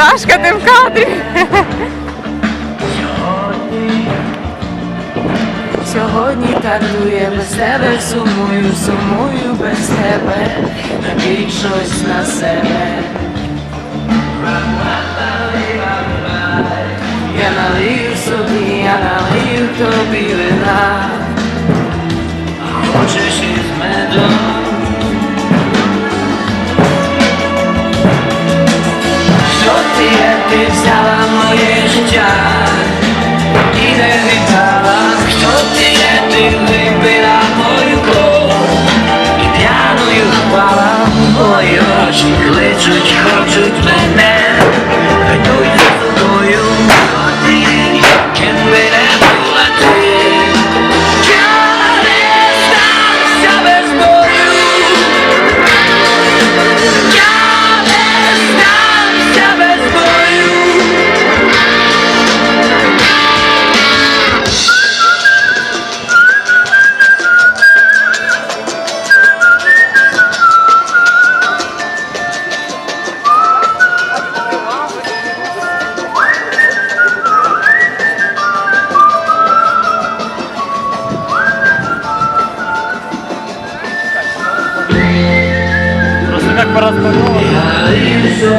Сашка, ти в кадрі. Сьогодні картує без тебе, сумую, сумую без тебе, набій щось на себе. Я налию собі, я налию тобі вина. Що ти взяла моє життя. І не віддала, хто ти є, ти Просто як